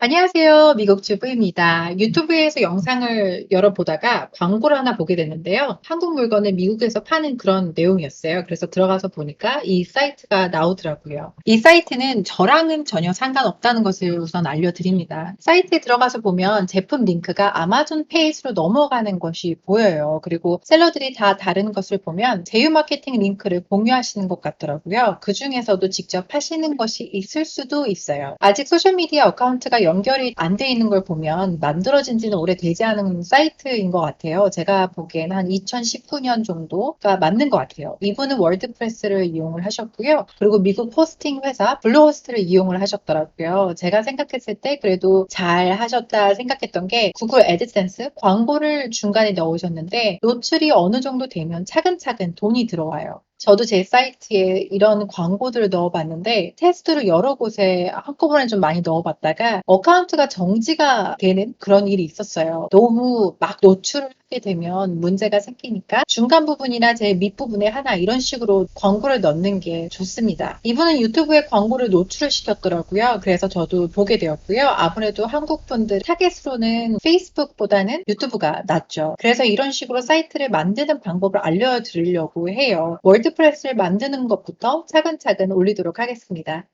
안녕하세요. 미국 주부입니다. 유튜브에서 영상을 열어보다가 광고를 하나 보게 됐는데요. 한국 물건을 미국에서 파는 그런 내용이었어요. 그래서 들어가서 보니까 이 사이트가 나오더라고요. 이 사이트는 저랑은 전혀 상관없다는 것을 우선 알려드립니다. 사이트에 들어가서 보면 제품 링크가 아마존 페이지로 넘어가는 것이 보여요. 그리고 셀러들이 다 다른 것을 보면 제휴 마케팅 링크를 공유하시는 것 같더라고요. 그 중에서도 직접 하시는 것이 있을 수도 있어요. 아직 소셜미디어 어카운트가 연결이 안 돼 있는 걸 보면 만들어진 지는 오래되지 않은 사이트인 것 같아요. 제가 보기엔 한 2019년 정도가 맞는 것 같아요. 이분은 월드프레스를 이용을 하셨고요. 그리고 미국 호스팅 회사 블루호스트를 이용을 하셨더라고요. 제가 생각했을 때 그래도 잘 하셨다 생각했던 게 구글 애드센스 광고를 중간에 넣으셨는데 노출이 어느 정도 되면 차근차근 돈이 들어와요. 저도 제 사이트에 이런 광고들을 넣어봤는데 테스트로 여러 곳에 한꺼번에 좀 많이 넣어봤다가 어카운트가 정지가 되는 그런 일이 있었어요. 너무 막 노출을 하게 되면 문제가 생기니까 중간 부분이나 제 밑부분에 하나 이런 식으로 광고를 넣는 게 좋습니다. 이분은 유튜브에 광고를 노출을 시켰더라고요. 그래서 저도 보게 되었고요. 아무래도 한국 분들 타겟으로는 페이스북보다는 유튜브가 낫죠. 그래서 이런 식으로 사이트를 만드는 방법을 알려드리려고 해요. 월드프레스를 만드는 것부터 차근차근 올리도록 하겠습니다.